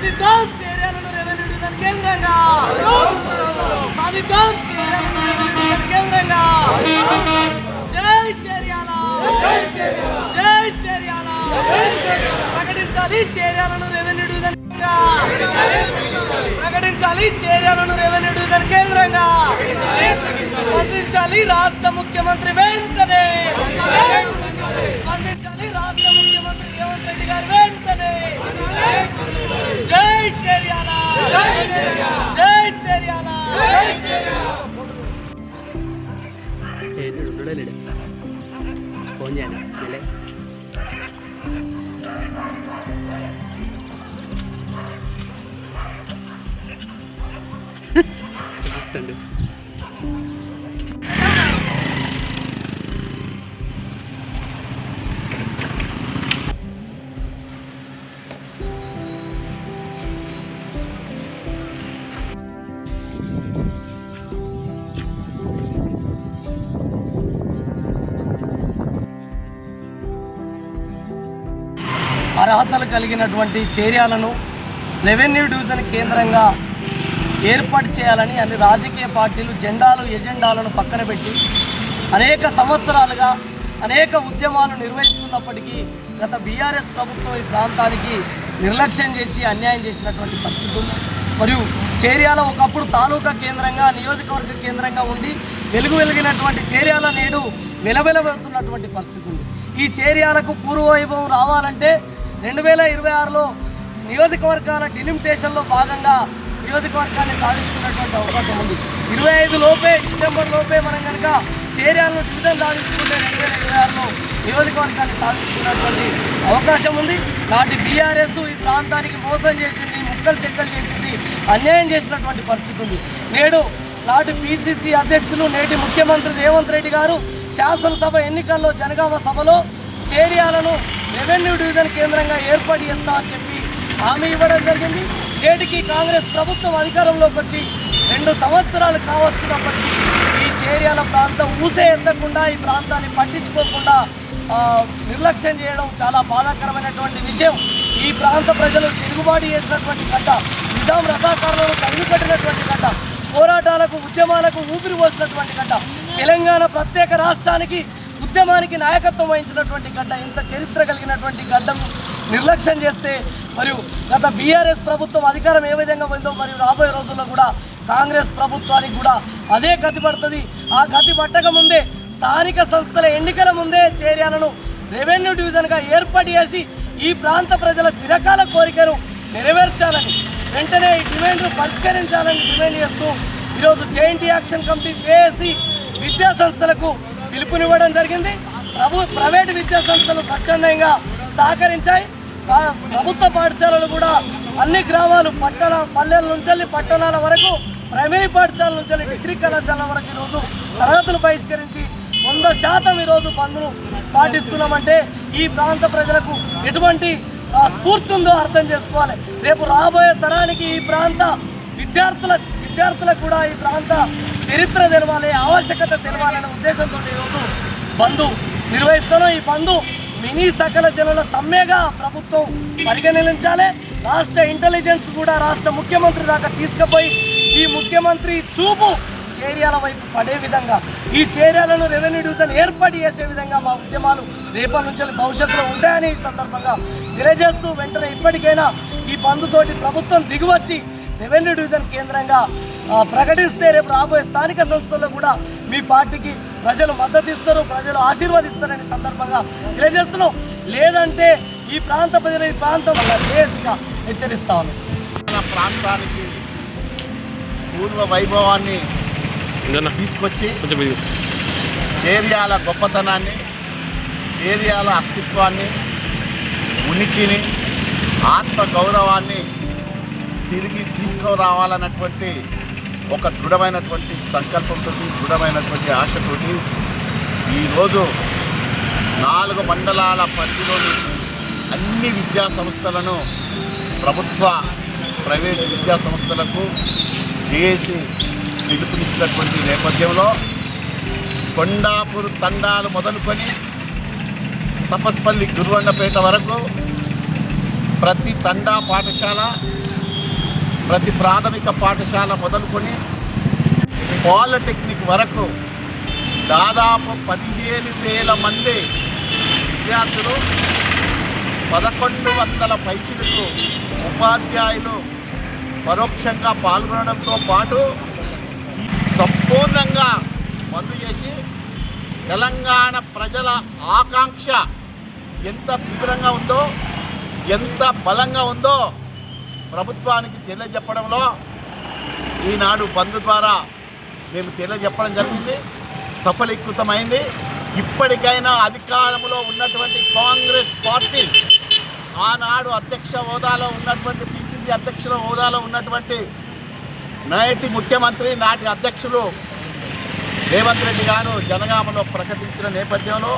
సాధిద్దాం చర్యలను revenue division కేంద్రంగా. సాధిద్దాం కేంద్రంగా. జై చర్యాల. జై చర్యాల. ప్రకటించాలి చేర్యాలను రెవెన్యూ డివిజన్ ప్రకటించాలి చర్యలను రెవెన్యూ డివిజన్ కేంద్రంగా. స్పందించాలి రాష్ట్ర ముఖ్యమంత్రి వెంటనే. స్పందించాలి రాష్ట్ర ముఖ్యమంత్రి రేవంత్ రెడ్డి గారు వెంటనే. జై చర్యాల జై అర్హతలు కలిగినటువంటి చర్యలను రెవెన్యూ డివిజన్ కేంద్రంగా ఏర్పాటు చేయాలని అన్ని రాజకీయ పార్టీలు జెండాలు ఎజెండాలను పక్కన పెట్టి అనేక సంవత్సరాలుగా అనేక ఉద్యమాలు నిర్వహిస్తున్నప్పటికీ గత బీఆర్ఎస్ ప్రభుత్వం ఈ ప్రాంతానికి నిర్లక్ష్యం చేసి అన్యాయం చేసినటువంటి పరిస్థితులు మరియు చేర్యాల ఒకప్పుడు తాలూకా కేంద్రంగా నియోజకవర్గ కేంద్రంగా ఉండి వెలుగు వెలిగినటువంటి చేర్యాల నేడు వెలవెలబడుతున్నటువంటి పరిస్థితి ఉంది. ఈ చేర్యాలకు పూర్వవైభవం రావాలంటే రెండు వేల ఇరవై ఆరులో నియోజకవర్గాల డిలిమిటేషన్లో భాగంగా నియోజకవర్గాన్ని సాధించుకున్నటువంటి అవకాశం ఉంది. ఇరవై ఐదు లోపే డిసెంబర్ లోపే మనం కనుక చేర్యాలను డివిజన్ సాధించుకుంటే రెండు వేల ఇరవై ఆరులో నియోజకవర్గాన్ని సాధించుకున్నటువంటి అవకాశం ఉంది. నాటి బీఆర్ఎస్ ఈ ప్రాంతానికి మోసం చేసింది ముక్కలు చెక్కలు చేసింది అన్యాయం చేసినటువంటి పరిస్థితి ఉంది. నేడు నాటి పిసిసి అధ్యక్షులు నేటి ముఖ్యమంత్రి రేవంత్ రెడ్డి గారు శాసనసభ ఎన్నికల్లో జనగామ సభలో చేరియాలను రెవెన్యూ డివిజన్ కేంద్రంగా ఏర్పాటు చేస్తామని చెప్పి హామీ ఇవ్వడం జరిగింది. నేటికి కాంగ్రెస్ ప్రభుత్వం అధికారంలోకి వచ్చి రెండు సంవత్సరాలు కావస్తున్నప్పటికీ ఈ చేరియాల ప్రాంతం ఊసే ఎత్తకుండా ఈ ప్రాంతాన్ని పట్టించుకోకుండా నిర్లక్ష్యం చేయడం చాలా బాధాకరమైనటువంటి విషయం. ఈ ప్రాంత ప్రజలు తిరుగుబాటు చేసినటువంటి గడ్డ నిజాం రసాకారులను తగిలిపెట్టినటువంటి గడ్డ పోరాటాలకు ఉద్యమాలకు ఊపిరి పోసినటువంటి గడ్డ తెలంగాణ ప్రత్యేక రాష్ట్రానికి ఉద్యమానికి నాయకత్వం వహించినటువంటి గడ్డ ఇంత చరిత్ర కలిగినటువంటి గడ్డను నిర్లక్ష్యం చేస్తే మరియు గత బీఆర్ఎస్ ప్రభుత్వం అధికారం ఏ విధంగా పోయిందో మరియు రాబోయే రోజుల్లో కూడా కాంగ్రెస్ ప్రభుత్వానికి కూడా అదే గతి పడుతుంది. ఆ గతి పట్టక ముందే స్థానిక సంస్థల ఎన్నికల ముందే చేర్యాలను రెవెన్యూ డివిజన్గా ఏర్పాటు చేసి ఈ ప్రాంత ప్రజల చిరకాల కోరికను నెరవేర్చాలని వెంటనే ఈ డిమాండ్ను పరిష్కరించాలని డిమాండ్ చేస్తూ ఈరోజు జేఎన్టీ యాక్షన్ కమిటీ చేసి విద్యా సంస్థలకు పిలుపునివ్వడం జరిగింది. ప్రభు ప్రైవేటు విద్యా సంస్థలు స్వచ్ఛందంగా సహకరించాయి. ప్రభుత్వ పాఠశాలలు కూడా అన్ని గ్రామాలు పట్టణ పల్లెల నుంచి పట్టణాల వరకు ప్రైమరీ పాఠశాల నుంచి డిగ్రీ కళాశాల వరకు ఈరోజు తరగతులు బహిష్కరించి వంద శాతం ఈరోజు బంద్ను పాటిస్తున్నామంటే ఈ ప్రాంత ప్రజలకు ఎటువంటి స్ఫూర్తి ఉందో అర్థం చేసుకోవాలి. రేపు రాబోయే తరానికి ఈ ప్రాంత విద్యార్థుల విద్యార్థులకు కూడా ఈ ప్రాంత చరిత్ర తెలవాలి ఆవశ్యకత తెలవాలనే ఉద్దేశంతో ఈరోజు బంధు నిర్వహిస్తున్నాం. ఈ బంధు మినీ సకల జిల్లాల సమ్మెగా ప్రభుత్వం పరిగణించాలి. రాష్ట్ర ఇంటెలిజెన్స్ కూడా రాష్ట్ర ముఖ్యమంత్రి దాకా తీసుకుపోయి ఈ ముఖ్యమంత్రి చూపు చేర్యాల వైపు పడే విధంగా ఈ చేర్యాలను రెవెన్యూ డివిజన్ ఏర్పాటు చేసే విధంగా మా ఉద్యమాలు రేపటి నుంచి భవిష్యత్తులో ఉంటాయని ఈ సందర్భంగా తెలియజేస్తూ వెంటనే ఇప్పటికైనా ఈ బంధుతోటి ప్రభుత్వం దిగువచ్చి రెవెన్యూ డివిజన్ కేంద్రంగా ప్రకటిస్తే రేపు రాబోయే స్థానిక సంస్థల్లో కూడా మీ పార్టీకి ప్రజలు మద్దతు ఇస్తారు ప్రజలు ఆశీర్వదిస్తారని సందర్భంగా తెలియజేస్తున్నాం. లేదంటే ఈ ప్రాంత ప్రజలు ఈ ప్రాంతం వల్ల దేశిగా హెచ్చరిస్తా ఉన్నాం. మన ప్రాంతానికి పూర్వ వైభవాన్ని తీసుకొచ్చి చేర్యాల గొప్పతనాన్ని చేర్యాల అస్తిత్వాన్ని ఉనికిని ఆత్మ గౌరవాన్ని తిరిగి తీసుకురావాలన్నటువంటి ఒక దృఢమైనటువంటి సంకల్పంతో దృఢమైనటువంటి ఆశతోటి ఈరోజు నాలుగు మండలాల పరిధిలోని అన్ని విద్యా సంస్థలను ప్రభుత్వ ప్రైవేటు విద్యా సంస్థలకు జేఏసీ పిలుపునిచ్చినటువంటి నేపథ్యంలో కొండాపూర్ తండాలు మొదలుకొని తపస్పల్లి గురువన్నపేట వరకు ప్రతి తండా పాఠశాల ప్రతి ప్రాథమిక పాఠశాల మొదలుకొని పాలిటెక్నిక్ వరకు దాదాపు పదిహేను వేల మంది విద్యార్థులు పదకొండు వందల పైచిలకు ఉపాధ్యాయులు పరోక్షంగా పాల్గొనడంతో పాటు సంపూర్ణంగా బంద్ చేసి తెలంగాణ ప్రజల ఆకాంక్ష ఎంత తీవ్రంగా ఉందో ఎంత బలంగా ఉందో ప్రభుత్వానికి తెలియజెప్పడంలో ఈనాడు బంద్ ద్వారా మేము తెలియజెప్పడం జరిగింది. సఫలీకృతమైంది. ఇప్పటికైనా అధికారంలో ఉన్నటువంటి కాంగ్రెస్ పార్టీ ఆనాడు అధ్యక్ష హోదాలో ఉన్నటువంటి పిసిసి అధ్యక్షుల హోదాలో ఉన్నటువంటి నాటి ముఖ్యమంత్రి నాటి అధ్యక్షులు రేవంత్ రెడ్డి గారు జనగామలో ప్రకటించిన నేపథ్యంలో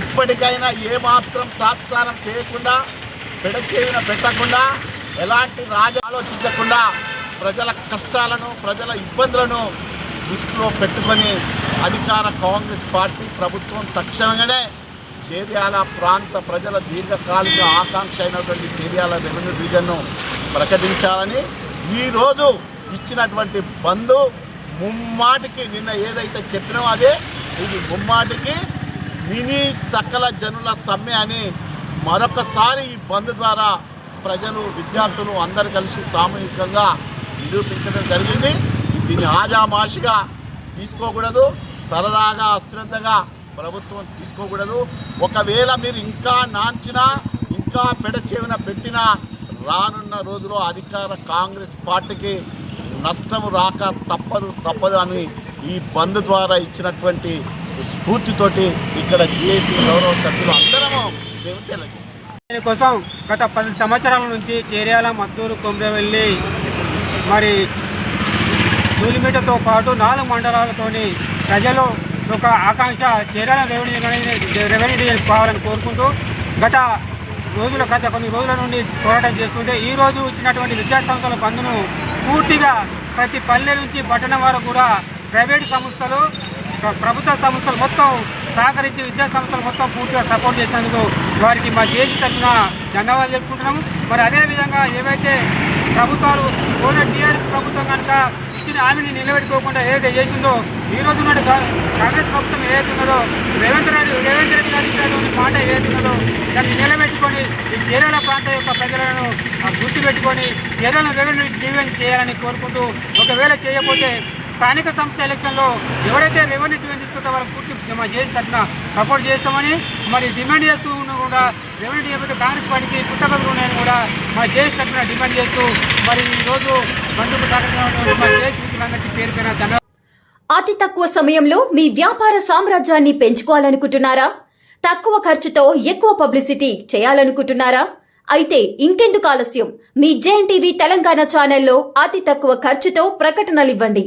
ఇప్పటికైనా ఏమాత్రం తాత్సారం చేయకుండా పెడచేవిన పెట్టకుండా ఎలాంటి రాజ ఆలోచించకుండా ప్రజల కష్టాలను ప్రజల ఇబ్బందులను దృష్టిలో పెట్టుకొని అధికార కాంగ్రెస్ పార్టీ ప్రభుత్వం తక్షణంగానే చేర్యాల ప్రాంత ప్రజల దీర్ఘకాలిక ఆకాంక్ష అయినటువంటి చేర్యాల రెవెన్యూ డివిజన్ను ప్రకటించాలని ఈరోజు ఇచ్చినటువంటి బంధు ముమ్మాటికి నిన్న ఏదైతే చెప్పినామో అదే. ఇది ముమ్మాటికి మినీ సకల జనుల సమ్మె అని మరొకసారి ఈ బంద్ ద్వారా ప్రజలు విద్యార్థులు అందరు కలిసి సామూహికంగా నిరూపించడం జరిగింది. దీన్ని ఆజామాషిగా తీసుకోకూడదు. సరదాగా అశ్రద్ధగా ప్రభుత్వం తీసుకోకూడదు. ఒకవేళ మీరు ఇంకా నాంచినా ఇంకా పెడచేవిన పెట్టినా రానున్న రోజుల్లో అధికార కాంగ్రెస్ పార్టీకి నష్టం రాక తప్పదు తప్పదు అని ఈ బంద్ ద్వారా ఇచ్చినటువంటి స్ఫూర్తితోటి ఇక్కడ జిఎస్సి గౌరవ సభ్యులు అందరము మేము తెలియజేస్తాం దీనికోసం గత పది సంవత్సరాల నుంచి చేర్యాల మద్దూరు కొమ్రవెల్లి మరి ధూలిమీటతో పాటు నాలుగు మండలాలతోని ప్రజలు ఒక ఆకాంక్ష చేర్యాల రెవెన్యూ రెవెన్యూ డివిజన్ కావాలని కోరుకుంటూ గత రోజుల గత కొన్ని రోజుల నుండి పోరాటం చేస్తుంటే ఈ రోజు ఇచ్చినటువంటి విద్యాసంస్థల పూర్తిగా ప్రతి పల్లె నుంచి పట్టణం వరకు కూడా ప్రైవేట్ సంస్థలు ప్రభుత్వ సంస్థలు మొత్తం సహకరించి విద్యా సంస్థలు మొత్తం పూర్తిగా సపోర్ట్ చేసినందుకు వారికి మా చేసి తరఫున ధన్యవాదాలు చెప్పుకుంటున్నాము. మరి అదేవిధంగా ఏవైతే ప్రభుత్వాలు పోయిన టీఆర్ఎస్ ప్రభుత్వం కనుక ఇచ్చిన హామీని నిలబెట్టుకోకుండా ఏదైతే చేసిందో ఈ రోజు నాడు కాంగ్రెస్ ప్రభుత్వం ఏదైతే ఉన్నదో రేవంత్ రెడ్డి రేవంత్ రెడ్డి గారి ఇచ్చినటువంటి మాట ఏదైతే ఉన్నదో దాన్ని నిలబెట్టుకొని ఈ చీరాల ప్రాంతం యొక్క ప్రజలను గుర్తుపెట్టుకొని చీరాలను రెవెన్యూ డివిజన్ చేయాలని కోరుకుంటూ ఒకవేళ చేయకపోతే స్థానిక సంస్థ ఎలక్షన్లో ఎవరైతే రెవెన్యూ డివిజన్ తీసుకుంటే వాళ్ళకి పూర్తి మా చేసి తరఫున సపోర్ట్ చేస్తామని మరి డిమాండ్ చేస్తూ ఉన్న కూడా రెవెన్యూ డివిజన్ కాంగ్రెస్ పార్టీకి పుట్టగదులు ఉన్నాయని కూడా మా జేసీ తరఫున డిమాండ్ చేస్తూ మరి ఈరోజు బంధువులు సహకరించినటువంటి మా జేఎస్ మిత్రులందరికీ పేరు పేరు ధన్యవాదాలు. అతి తక్కువ సమయంలో మీ వ్యాపార సామ్రాజ్యాన్ని పెంచుకోవాలనుకుంటున్నారా? తక్కువ ఖర్చుతో ఎక్కువ పబ్లిసిటీ చేయాలనుకుంటున్నారా? అయితే ఇంకెందుకు ఆలస్యం. మీ జేఎన్ టీవీ తెలంగాణ ఛానల్లో అతి తక్కువ ఖర్చుతో ప్రకటనలివ్వండి.